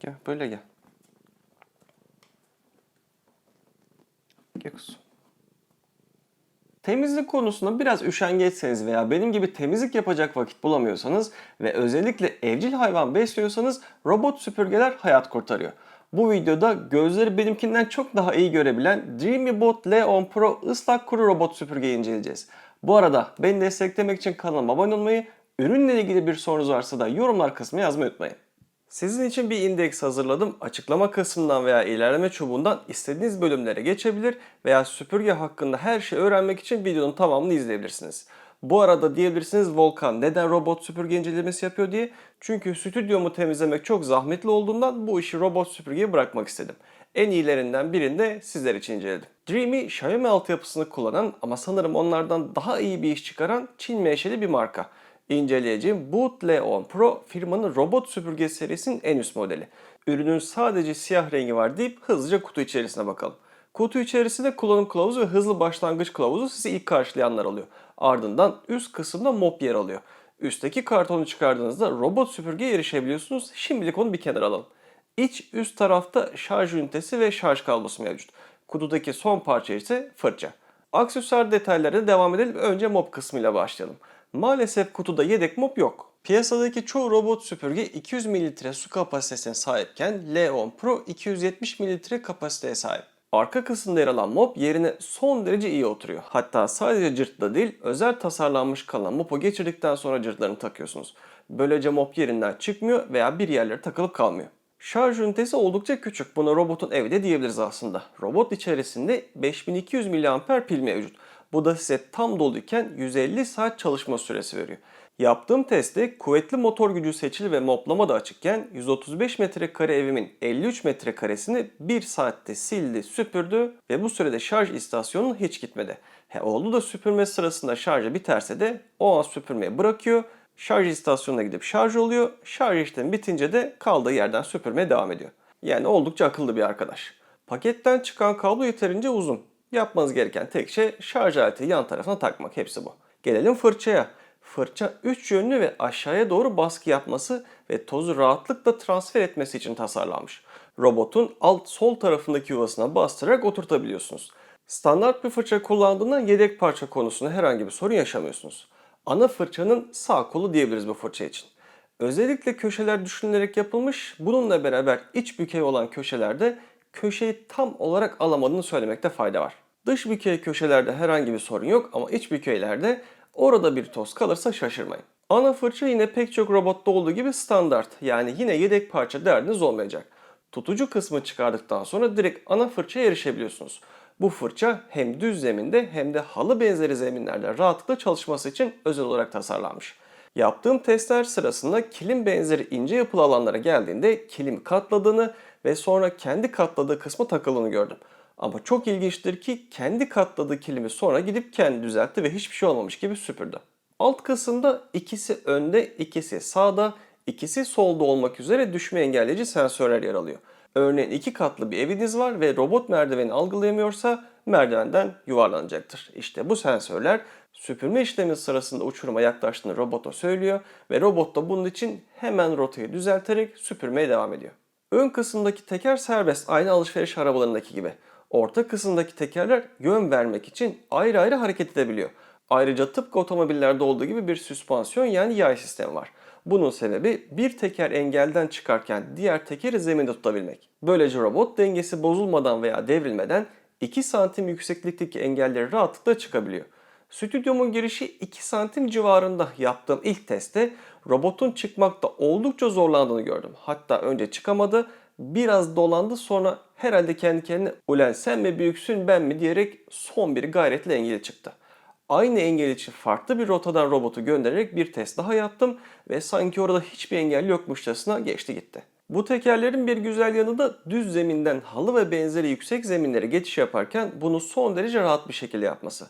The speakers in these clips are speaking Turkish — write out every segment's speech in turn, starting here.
Gel böyle gel. Gel kuzum. Temizlik konusunda biraz üşengeçseniz veya benim gibi temizlik yapacak vakit bulamıyorsanız ve özellikle evcil hayvan besliyorsanız robot süpürgeler hayat kurtarıyor. Bu videoda gözleri benimkinden çok daha iyi görebilen DreamyBot Leon Pro ıslak kuru robot süpürgeyi inceleyeceğiz. Bu arada beni desteklemek için kanalıma abone olmayı, ürünle ilgili bir sorunuz varsa da yorumlar kısmına yazmayı unutmayın. Sizin için bir indeks hazırladım. Açıklama kısmından veya ilerleme çubuğundan istediğiniz bölümlere geçebilir veya süpürge hakkında her şeyi öğrenmek için videonun tamamını izleyebilirsiniz. Bu arada diyebilirsiniz Volkan neden robot süpürge incelemesi yapıyor diye. Çünkü stüdyomu temizlemek çok zahmetli olduğundan bu işi robot süpürgeye bırakmak istedim. En iyilerinden birini de sizler için inceledim. Dreamy, Xiaomi altyapısını kullanan ama sanırım onlardan daha iyi bir iş çıkaran Çin menşeli bir marka inceleyeceğim Boot Leon Pro firmanın robot süpürge serisinin en üst modeli. Ürünün sadece siyah rengi var deyip hızlıca kutu içerisine bakalım. Kutu içerisinde kullanım kılavuzu ve hızlı başlangıç kılavuzu sizi ilk karşılayanlar alıyor. Ardından üst kısımda mop yer alıyor. Üstteki kartonu çıkardığınızda robot süpürgeye erişebiliyorsunuz. Şimdilik onu bir kenara alalım. İç üst tarafta şarj ünitesi ve şarj kablosu mevcut. Kutudaki son parça ise fırça. Aksesuar detaylarına devam edelim. Önce mop kısmıyla başlayalım. Maalesef kutuda yedek mop yok. Piyasadaki çoğu robot süpürge 200 mililitre su kapasitesine sahipken Leon Pro 270 mililitre kapasiteye sahip. Arka kısımda yer alan mop yerine son derece iyi oturuyor. Hatta sadece cırtla değil özel tasarlanmış kalan mopu geçirdikten sonra cırtlarını takıyorsunuz. Böylece mop yerinden çıkmıyor veya bir yerlere takılıp kalmıyor. Şarj ünitesi oldukça küçük. Buna robotun evi de diyebiliriz aslında. Robot içerisinde 5200 mAh pil mevcut. Bu da size tam doluyken 150 saat çalışma süresi veriyor. Yaptığım testte kuvvetli motor gücü seçili ve moplama da açıkken 135 metrekare evimin 53 metrekaresini 1 saatte sildi, süpürdü ve bu sürede şarj istasyonu hiç gitmedi. He, oldu da süpürme sırasında şarjı biterse de o an süpürmeyi bırakıyor, şarj istasyonuna gidip şarj oluyor, şarj işlemi bitince de kaldığı yerden süpürmeye devam ediyor. Yani oldukça akıllı bir arkadaş. Paketten çıkan kablo yeterince uzun. Yapmanız gereken tek şey şarj aleti yan tarafına takmak. Hepsi bu. Gelelim fırçaya. Fırça 3 yönlü ve aşağıya doğru baskı yapması ve tozu rahatlıkla transfer etmesi için tasarlanmış. Robotun alt sol tarafındaki yuvasına bastırarak oturtabiliyorsunuz. Standart bir fırça kullandığında yedek parça konusunda herhangi bir sorun yaşamıyorsunuz. Ana fırçanın sağ kolu diyebiliriz bu fırça için. Özellikle köşeler düşünülerek yapılmış. Bununla beraber iç bükey olan köşelerde köşeyi tam olarak alamadığını söylemekte fayda var. Dış bükey köşelerde herhangi bir sorun yok ama iç bükeylerde orada bir toz kalırsa şaşırmayın. Ana fırça yine pek çok robotta olduğu gibi standart yani yine yedek parça derdiniz olmayacak. Tutucu kısmı çıkardıktan sonra direkt ana fırçaya erişebiliyorsunuz. Bu fırça hem düz zeminde hem de halı benzeri zeminlerde rahatlıkla çalışması için özel olarak tasarlanmış. Yaptığım testler sırasında kilim benzeri ince yapılı alanlara geldiğinde kilim katladığını ve sonra kendi katladığı kısmı takıldığını gördüm. Ama çok ilginçtir ki kendi katladığı kilimi sonra gidip kendi düzeltti ve hiçbir şey olmamış gibi süpürdü. Alt kısımda ikisi önde, ikisi sağda, ikisi solda olmak üzere düşme engelleyici sensörler yer alıyor. Örneğin iki katlı bir eviniz var ve robot merdiveni algılayamıyorsa merdivenden yuvarlanacaktır. İşte bu sensörler süpürme işlemi sırasında uçuruma yaklaştığını robota söylüyor ve robot da bunun için hemen rotayı düzelterek süpürmeye devam ediyor. Ön kısımdaki teker serbest aynı alışveriş arabalarındaki gibi. Orta kısımdaki tekerler yön vermek için ayrı ayrı hareket edebiliyor. Ayrıca tıpkı otomobillerde olduğu gibi bir süspansiyon yani yay sistemi var. Bunun sebebi bir teker engelden çıkarken diğer tekeri zeminde tutabilmek. Böylece robot dengesi bozulmadan veya devrilmeden 2 santim yükseklikteki engelleri rahatlıkla çıkabiliyor. Stüdyomun girişi 2 santim civarında yaptığım ilk testte robotun çıkmakta oldukça zorlandığını gördüm. Hatta önce çıkamadı, biraz dolandı sonra herhalde kendi kendine ulen sen mi büyüksün ben mi diyerek son bir gayretle engeli çıktı. Aynı engel için farklı bir rotadan robotu göndererek bir test daha yaptım ve sanki orada hiçbir engel yokmuşçasına geçti gitti. Bu tekerlerin bir güzel yanı da düz zeminden halı ve benzeri yüksek zeminlere geçiş yaparken bunu son derece rahat bir şekilde yapması.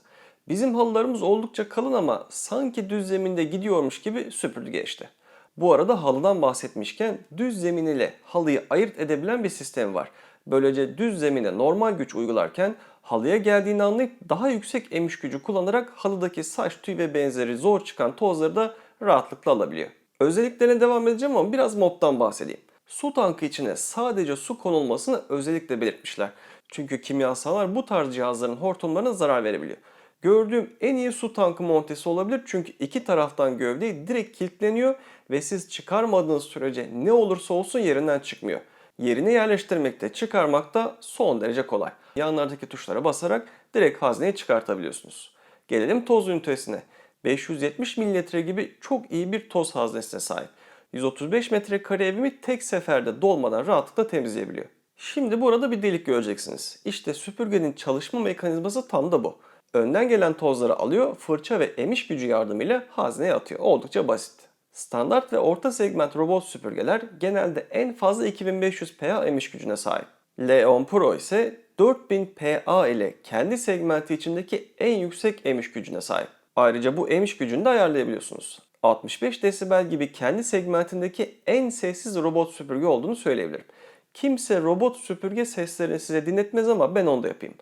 Bizim halılarımız oldukça kalın ama sanki düz zeminde gidiyormuş gibi süpürdü geçti. Bu arada halıdan bahsetmişken düz zemin ile halıyı ayırt edebilen bir sistem var. Böylece düz zemine normal güç uygularken halıya geldiğini anlayıp daha yüksek emiş gücü kullanarak halıdaki saç, tüy ve benzeri zor çıkan tozları da rahatlıkla alabiliyor. Özelliklerine devam edeceğim ama biraz moddan bahsedeyim. Su tankı içine sadece su konulmasını özellikle belirtmişler. Çünkü kimyasallar bu tarz cihazların hortumlarına zarar verebiliyor. Gördüğüm en iyi su tankı montesi olabilir çünkü iki taraftan gövdeyi direkt kilitleniyor ve siz çıkarmadığınız sürece ne olursa olsun yerinden çıkmıyor. Yerine yerleştirmekte, çıkarmakta son derece kolay. Yanlardaki tuşlara basarak direkt hazneye çıkartabiliyorsunuz. Gelelim toz ünitesine. 570 mililitre gibi çok iyi bir toz haznesine sahip. 135 metrekare evimi tek seferde dolmadan rahatlıkla temizleyebiliyor. Şimdi burada bir delik göreceksiniz. İşte süpürgenin çalışma mekanizması tam da bu. Önden gelen tozları alıyor, fırça ve emiş gücü yardımıyla hazneye atıyor. Oldukça basit. Standart ve orta segment robot süpürgeler genelde en fazla 2500 PA emiş gücüne sahip. Leon Pro ise 4000 PA ile kendi segmenti içindeki en yüksek emiş gücüne sahip. Ayrıca bu emiş gücünü de ayarlayabiliyorsunuz. 65 desibel gibi kendi segmentindeki en sessiz robot süpürge olduğunu söyleyebilirim. Kimse robot süpürge seslerini size dinletmez ama ben onu da yapayım.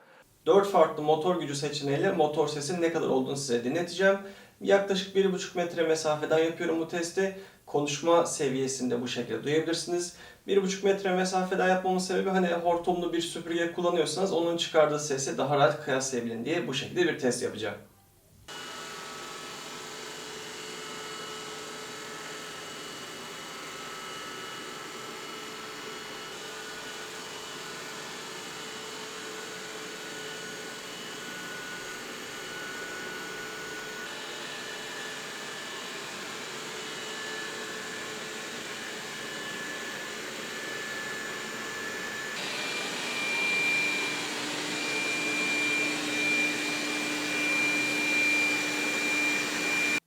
4 farklı motor gücü seçeneğiyle motor sesinin ne kadar olduğunu size dinleteceğim. Yaklaşık 1,5 metre mesafeden yapıyorum bu testi. Konuşma seviyesinde bu şekilde duyabilirsiniz. 1,5 metre mesafeden yapmamın sebebi hani hortumlu bir süpürge kullanıyorsanız onun çıkardığı sesi daha rahat kıyaslayabilin diye bu şekilde bir test yapacağım.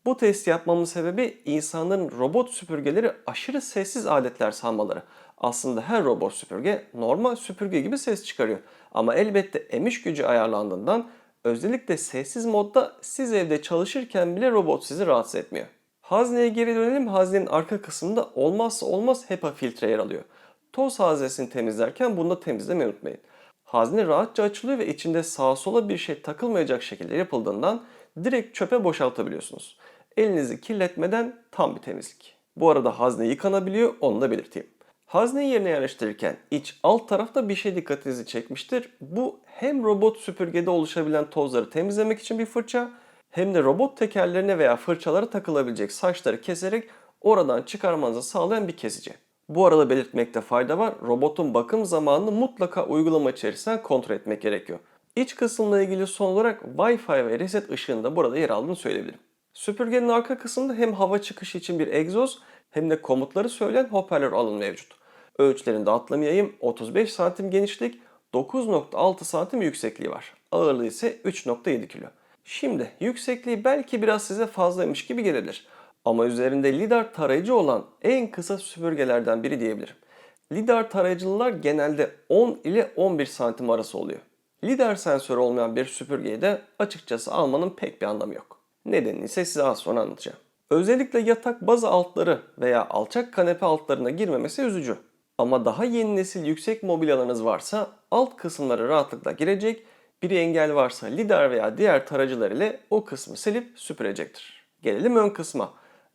Bu testi yapmamın sebebi insanların robot süpürgeleri aşırı sessiz aletler sanmaları. Aslında her robot süpürge normal süpürge gibi ses çıkarıyor. Ama elbette emiş gücü ayarlandığından özellikle sessiz modda siz evde çalışırken bile robot sizi rahatsız etmiyor. Hazneye geri dönelim. Haznenin arka kısmında olmazsa olmaz HEPA filtre yer alıyor. Toz haznesini temizlerken bunu da temizlemeyi unutmayın. Hazne rahatça açılıyor ve içinde sağa sola bir şey takılmayacak şekilde yapıldığından direkt çöpe boşaltabiliyorsunuz. Elinizi kirletmeden tam bir temizlik. Bu arada hazne yıkanabiliyor onu da belirteyim. Hazneyi yerine yerleştirirken iç alt tarafta bir şey dikkatinizi çekmiştir. Bu hem robot süpürgede oluşabilen tozları temizlemek için bir fırça hem de robot tekerlerine veya fırçalara takılabilecek saçları keserek oradan çıkarmanızı sağlayan bir kesici. Bu arada belirtmekte fayda var. Robotun bakım zamanını mutlaka uygulama içerisinden kontrol etmek gerekiyor. İç kısımla ilgili son olarak Wi-Fi ve reset ışığının da burada yer aldığını söyleyebilirim. Süpürgenin arka kısmında hem hava çıkışı için bir egzoz hem de komutları söyleyen hoparlör alanı mevcut. Ölçülerini de atlamayayım. 35 santim genişlik, 9.6 santim yüksekliği var. Ağırlığı ise 3.7 kilo. Şimdi yüksekliği belki biraz size fazlaymış gibi gelebilir. Ama üzerinde lidar tarayıcı olan en kısa süpürgelerden biri diyebilirim. Lidar tarayıcılılar genelde 10 ile 11 santim arası oluyor. Lidar sensörü olmayan bir süpürgeyi de açıkçası almanın pek bir anlamı yok. Nedenini ise size az sonra anlatacağım. Özellikle yatak bazı altları veya alçak kanepe altlarına girmemesi üzücü. Ama daha yeni nesil yüksek mobilyalarınız varsa alt kısımlara rahatlıkla girecek, bir engel varsa lidar veya diğer tarayıcılar ile o kısmı silip süpürecektir. Gelelim ön kısma.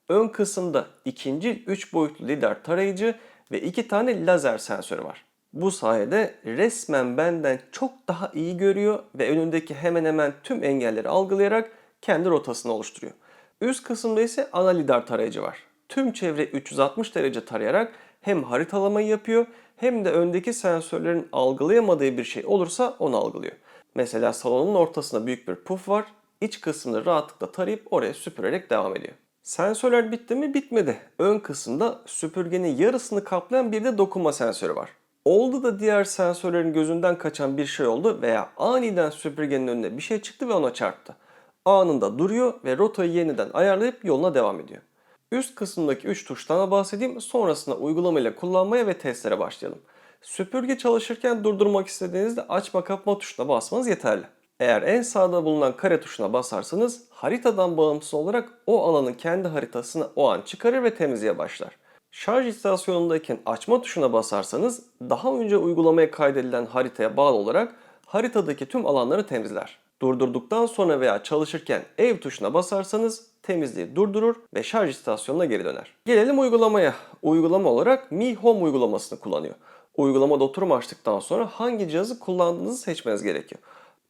Ön kısımda ikinci 3 boyutlu lidar tarayıcı ve iki tane lazer sensörü var. Bu sayede resmen benden çok daha iyi görüyor ve önündeki hemen hemen tüm engelleri algılayarak kendi rotasını oluşturuyor. Üst kısımda ise ana lidar tarayıcı var. Tüm çevre 360 derece tarayarak hem haritalamayı yapıyor hem de öndeki sensörlerin algılayamadığı bir şey olursa onu algılıyor. Mesela salonun ortasında büyük bir puf var. İç kısmını rahatlıkla tarayıp oraya süpürerek devam ediyor. Sensörler bitti mi? Bitmedi. Ön kısımda süpürgenin yarısını kaplayan bir de dokunma sensörü var. Oldu da diğer sensörlerin gözünden kaçan bir şey oldu veya aniden süpürgenin önüne bir şey çıktı ve ona çarptı. Anında duruyor ve rotayı yeniden ayarlayıp yoluna devam ediyor. Üst kısımdaki 3 tuştan bahsedeyim sonrasında uygulamayla kullanmaya ve testlere başlayalım. Süpürge çalışırken durdurmak istediğinizde açma kapma tuşuna basmanız yeterli. Eğer en sağda bulunan kare tuşuna basarsanız haritadan bağımsız olarak o alanın kendi haritasını o an çıkarır ve temizliğe başlar. Şarj istasyonundayken açma tuşuna basarsanız daha önce uygulamaya kaydedilen haritaya bağlı olarak haritadaki tüm alanları temizler. Durdurduktan sonra veya çalışırken ev tuşuna basarsanız temizliği durdurur ve şarj istasyonuna geri döner. Gelelim uygulamaya. Uygulama olarak Mi Home uygulamasını kullanıyor. Uygulamada oturum açtıktan sonra hangi cihazı kullandığınızı seçmeniz gerekiyor.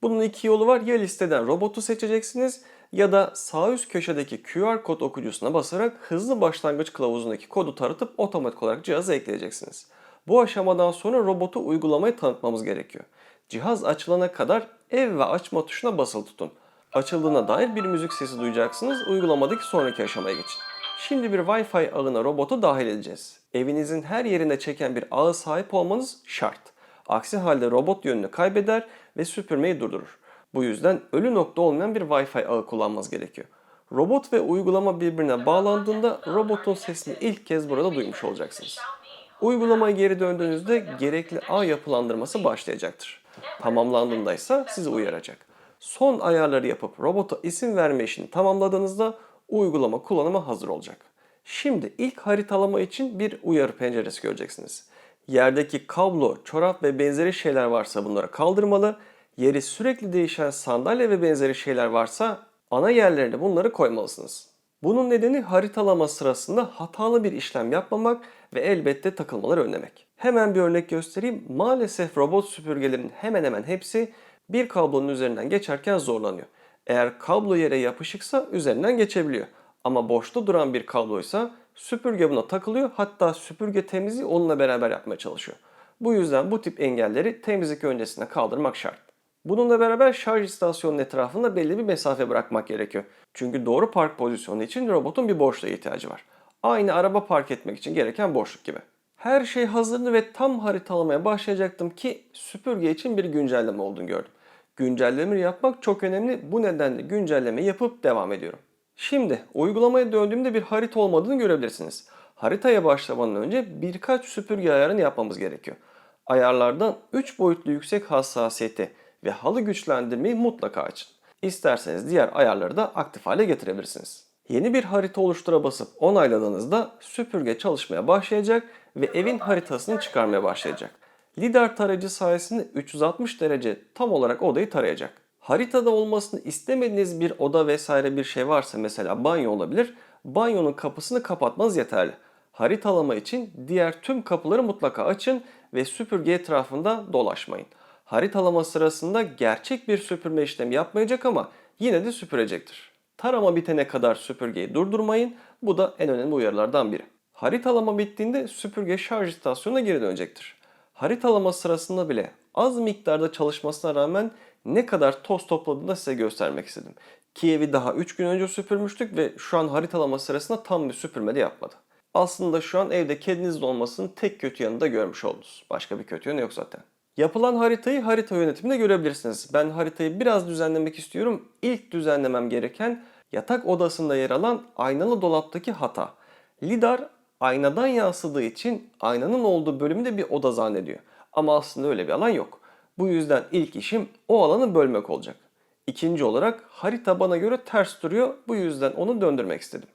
Bunun iki yolu var. Ya listeden robotu seçeceksiniz ya da sağ üst köşedeki QR kod okuyucusuna basarak hızlı başlangıç kılavuzundaki kodu taratıp otomatik olarak cihazı ekleyeceksiniz. Bu aşamadan sonra robotu uygulamaya tanıtmamız gerekiyor. Cihaz açılana kadar ev ve açma tuşuna basılı tutun. Açıldığına dair bir müzik sesi duyacaksınız. Uygulamadaki sonraki aşamaya geçin. Şimdi bir Wi-Fi ağına robotu dahil edeceğiz. Evinizin her yerine çeken bir ağa sahip olmanız şart. Aksi halde robot yönünü kaybeder ve süpürmeyi durdurur. Bu yüzden ölü nokta olmayan bir Wi-Fi ağı kullanmanız gerekiyor. Robot ve uygulama birbirine bağlandığında robotun sesini ilk kez burada duymuş olacaksınız. Uygulamaya geri döndüğünüzde gerekli ağ yapılandırması başlayacaktır. Tamamlandığında ise sizi uyaracak. Son ayarları yapıp robota isim verme işini tamamladığınızda uygulama kullanıma hazır olacak. Şimdi ilk haritalama için bir uyarı penceresi göreceksiniz. Yerdeki kablo, çorap ve benzeri şeyler varsa bunları kaldırmalı. Yeri sürekli değişen sandalye ve benzeri şeyler varsa ana yerlerine bunları koymalısınız. Bunun nedeni haritalama sırasında hatalı bir işlem yapmamak ve elbette takılmaları önlemek. Hemen bir örnek göstereyim. Maalesef robot süpürgelerin hemen hemen hepsi bir kablonun üzerinden geçerken zorlanıyor. Eğer kablo yere yapışıksa üzerinden geçebiliyor. Ama boşta duran bir kabloysa süpürge buna takılıyor hatta süpürge temizliği onunla beraber yapmaya çalışıyor. Bu yüzden bu tip engelleri temizlik öncesinde kaldırmak şart. Bununla beraber şarj istasyonunun etrafında belli bir mesafe bırakmak gerekiyor. Çünkü doğru park pozisyonu için robotun bir boşluğa ihtiyacı var. Aynı araba park etmek için gereken boşluk gibi. Her şey hazırdı ve tam haritalamaya başlayacaktım ki süpürge için bir güncelleme olduğunu gördüm. Güncelleme yapmak çok önemli. Bu nedenle güncelleme yapıp devam ediyorum. Şimdi uygulamaya döndüğümde bir harita olmadığını görebilirsiniz. Haritaya başlamadan önce birkaç süpürge ayarını yapmamız gerekiyor. Ayarlardan 3 boyutlu yüksek hassasiyeti ve halı güçlendirmeyi mutlaka açın. İsterseniz diğer ayarları da aktif hale getirebilirsiniz. Yeni bir harita oluştura basıp onayladığınızda süpürge çalışmaya başlayacak ve evin haritasını çıkarmaya başlayacak. Lidar tarayıcı sayesinde 360 derece tam olarak odayı tarayacak. Haritada olmasını istemediğiniz bir oda vesaire bir şey varsa mesela banyo olabilir. Banyonun kapısını kapatmanız yeterli. Haritalama için diğer tüm kapıları mutlaka açın ve süpürge etrafında dolaşmayın. Haritalama sırasında gerçek bir süpürme işlemi yapmayacak ama yine de süpürecektir. Tarama bitene kadar süpürgeyi durdurmayın. Bu da en önemli uyarılardan biri. Haritalama bittiğinde süpürge şarj istasyonuna geri dönecektir. Haritalama sırasında bile az miktarda çalışmasına rağmen ne kadar toz topladığını da size göstermek istedim. Kiev'i daha 3 gün önce süpürmüştük ve şu an haritalama sırasında tam bir süpürme de yapmadı. Aslında şu an evde kedinizin olmasının tek kötü yanını da görmüş oldunuz. Başka bir kötü yanı yok zaten. Yapılan haritayı harita yönetiminde görebilirsiniz. Ben haritayı biraz düzenlemek istiyorum. İlk düzenlemem gereken yatak odasında yer alan aynalı dolaptaki hata. Lidar aynadan yansıdığı için aynanın olduğu bölümü de bir oda zannediyor. Ama aslında öyle bir alan yok. Bu yüzden ilk işim o alanı bölmek olacak. İkinci olarak harita bana göre ters duruyor. Bu yüzden onu döndürmek istedim.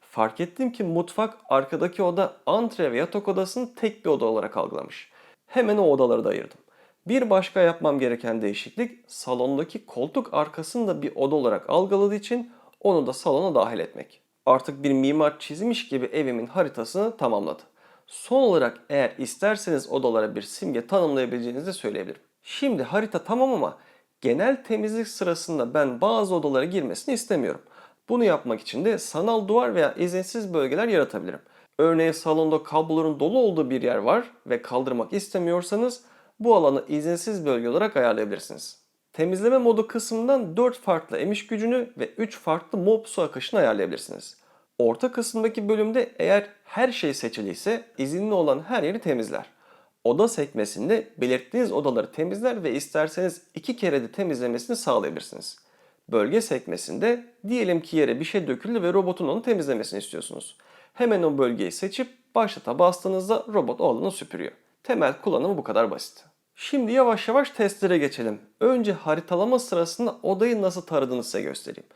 Fark ettim ki mutfak arkadaki oda antre ve yatak odasını tek bir oda olarak algılamış. Hemen o odaları da ayırdım. Bir başka yapmam gereken değişiklik salondaki koltuk arkasını da bir oda olarak algıladığı için onu da salona dahil etmek. Artık bir mimar çizmiş gibi evimin haritasını tamamladı. Son olarak eğer isterseniz odalara bir simge tanımlayabileceğinizi söyleyebilirim. Şimdi harita tamam ama genel temizlik sırasında ben bazı odalara girmesini istemiyorum. Bunu yapmak için de sanal duvar veya izinsiz bölgeler yaratabilirim. Örneğin salonda kabloların dolu olduğu bir yer var ve kaldırmak istemiyorsanız bu alanı izinsiz bölge olarak ayarlayabilirsiniz. Temizleme modu kısmından 4 farklı emiş gücünü ve 3 farklı mop su akışını ayarlayabilirsiniz. Orta kısımdaki bölümde eğer her şey seçiliyse izinli olan her yeri temizler. Oda sekmesinde belirttiğiniz odaları temizler ve isterseniz iki kere de temizlemesini sağlayabilirsiniz. Bölge sekmesinde diyelim ki yere bir şey döküldü ve robotun onu temizlemesini istiyorsunuz. Hemen o bölgeyi seçip başlata bastığınızda robot o alanı süpürüyor. Temel kullanımı bu kadar basit. Şimdi yavaş yavaş testlere geçelim. Önce haritalama sırasında odayı nasıl taradığını size göstereyim.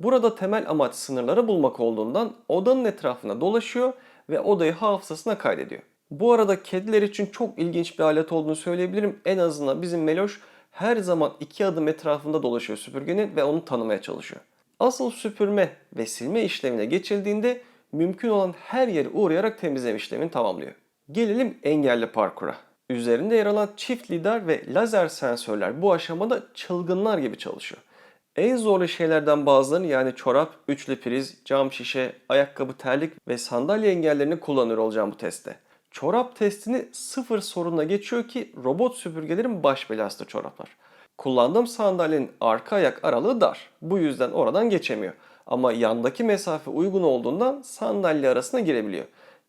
Burada temel amaç sınırları bulmak olduğundan odanın etrafına dolaşıyor ve odayı hafızasına kaydediyor. Bu arada kediler için çok ilginç bir alet olduğunu söyleyebilirim. En azından bizim Meloş her zaman iki adım etrafında dolaşıyor süpürgenin ve onu tanımaya çalışıyor. Asıl süpürme ve silme işlemine geçildiğinde mümkün olan her yeri uğrayarak temizleme işlemini tamamlıyor. Gelelim engelli parkura. Üzerinde yer alan çift lidar ve lazer sensörler bu aşamada çılgınlar gibi çalışıyor. En zorlu şeylerden bazılarını yani çorap, üçlü priz, cam şişe, ayakkabı, terlik ve sandalye engellerini kullanıyor olacağım bu testte. Çorap testini sıfır sorunla geçiyor ki robot süpürgelerin baş belası çoraplar. Kullandığım sandalyenin arka ayak aralığı dar. Bu yüzden oradan geçemiyor. Ama yandaki mesafe uygun olduğundan sandalye arasına girebiliyor.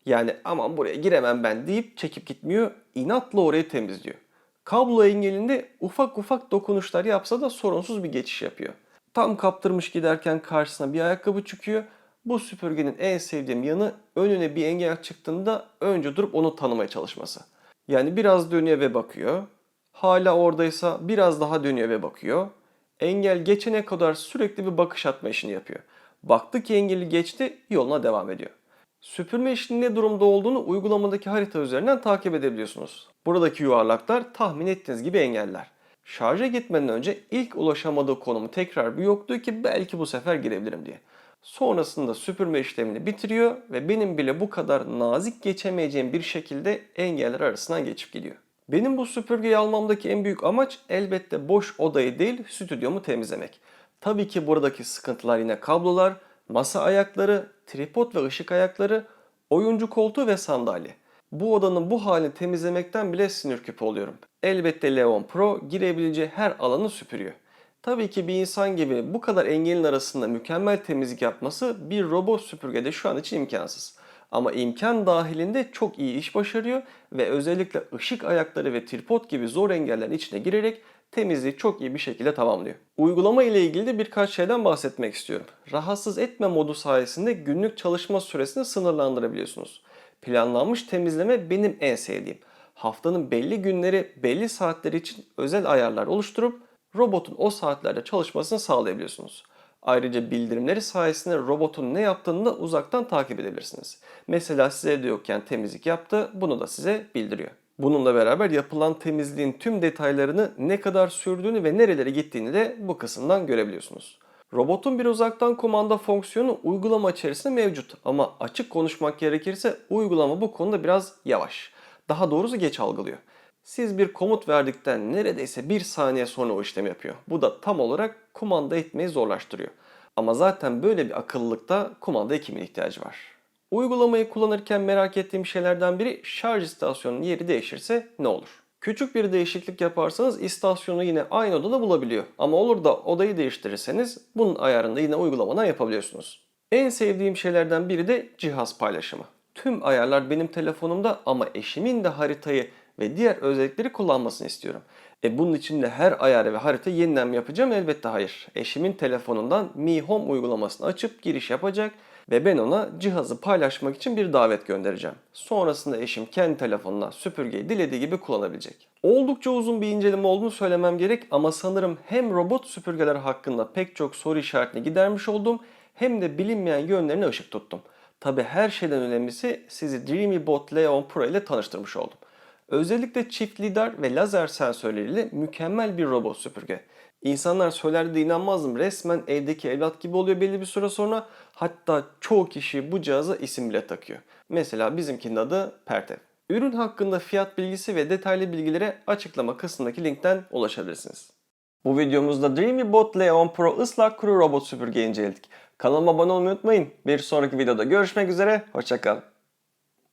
Yani aman buraya giremem ben deyip çekip gitmiyor. inatla orayı temizliyor. Kablo engelinde ufak ufak dokunuşlar yapsa da sorunsuz bir geçiş yapıyor. Tam kaptırmış giderken karşısına bir ayakkabı çıkıyor. Bu süpürgenin en sevdiğim yanı önüne bir engel çıktığında önce durup onu tanımaya çalışması. Yani biraz dönüyor ve bakıyor. Hala oradaysa biraz daha dönüyor ve bakıyor. Engel geçene kadar sürekli bir bakış atma işini yapıyor. Baktı ki engeli geçti yoluna devam ediyor. Süpürme işinin ne durumda olduğunu uygulamadaki harita üzerinden takip edebiliyorsunuz. Buradaki yuvarlaklar tahmin ettiğiniz gibi engeller. Şarja gitmeden önce ilk ulaşamadığı konumu tekrar bir yokluyor ki belki bu sefer girebilirim diye. Sonrasında süpürme işlemini bitiriyor ve benim bile bu kadar nazik geçemeyeceğim bir şekilde engeller arasından geçip gidiyor. Benim bu süpürgeyi almamdaki en büyük amaç elbette boş odayı değil stüdyomu temizlemek. Tabii ki buradaki sıkıntılar yine kablolar, masa ayakları, tripod ve ışık ayakları, oyuncu koltuğu ve sandalye. Bu odanın bu halini temizlemekten bile sinir küpü oluyorum. Elbette Leon Pro girebileceği her alanı süpürüyor. Tabii ki bir insan gibi bu kadar engelin arasında mükemmel temizlik yapması bir robot süpürgede şu an için imkansız. Ama imkan dahilinde çok iyi iş başarıyor ve özellikle ışık ayakları ve tripod gibi zor engellerin içine girerek temizliği çok iyi bir şekilde tamamlıyor. Uygulama ile ilgili de birkaç şeyden bahsetmek istiyorum. Rahatsız etme modu sayesinde günlük çalışma süresini sınırlandırabiliyorsunuz. Planlanmış temizleme benim en sevdiğim. Haftanın belli günleri, belli saatleri için özel ayarlar oluşturup robotun o saatlerde çalışmasını sağlayabiliyorsunuz. Ayrıca bildirimleri sayesinde robotun ne yaptığını da uzaktan takip edebilirsiniz. Mesela size evde yokken temizlik yaptı, bunu da size bildiriyor. Bununla beraber yapılan temizliğin tüm detaylarını ne kadar sürdüğünü ve nerelere gittiğini de bu kısımdan görebiliyorsunuz. Robotun bir uzaktan kumanda fonksiyonu uygulama içerisinde mevcut ama açık konuşmak gerekirse uygulama bu konuda biraz yavaş. Daha doğrusu geç algılıyor. Siz bir komut verdikten neredeyse bir saniye sonra o işlemi yapıyor. Bu da tam olarak kumanda etmeyi zorlaştırıyor. Ama zaten böyle bir akıllılıkta kumanda kimin ihtiyacı var? Uygulamayı kullanırken merak ettiğim şeylerden biri şarj istasyonunun yeri değişirse ne olur? Küçük bir değişiklik yaparsanız istasyonu yine aynı odada bulabiliyor. Ama olur da odayı değiştirirseniz bunun ayarını da yine uygulamadan yapabiliyorsunuz. En sevdiğim şeylerden biri de cihaz paylaşımı. Tüm ayarlar benim telefonumda ama eşimin de haritayı ve diğer özellikleri kullanmasını istiyorum. E bunun için de her ayarı ve harita yeniden mi yapacağım? Elbette hayır. Eşimin telefonundan Mi Home uygulamasını açıp giriş yapacak ve ben ona cihazı paylaşmak için bir davet göndereceğim. Sonrasında eşim kendi telefonuna süpürgeyi dilediği gibi kullanabilecek. Oldukça uzun bir inceleme olduğunu söylemem gerek ama sanırım hem robot süpürgeler hakkında pek çok soru işaretini gidermiş oldum hem de bilinmeyen yönlerine ışık tuttum. Tabi her şeyden önemlisi sizi DreamyBot Leon Pro ile tanıştırmış oldum. Özellikle çift lidar ve lazer sensörleriyle mükemmel bir robot süpürge. İnsanlar söylerdi de inanmazdım. Resmen evdeki evlat gibi oluyor belli bir süre sonra. Hatta çoğu kişi bu cihaza isim bile takıyor. Mesela bizimkinin adı Pertev. Ürün hakkında fiyat bilgisi ve detaylı bilgilere açıklama kısmındaki linkten ulaşabilirsiniz. Bu videomuzda DreamyBot Leon Pro ıslak kuru robot süpürge inceledik. Kanalıma abone olmayı unutmayın. Bir sonraki videoda görüşmek üzere. Hoşçakalın.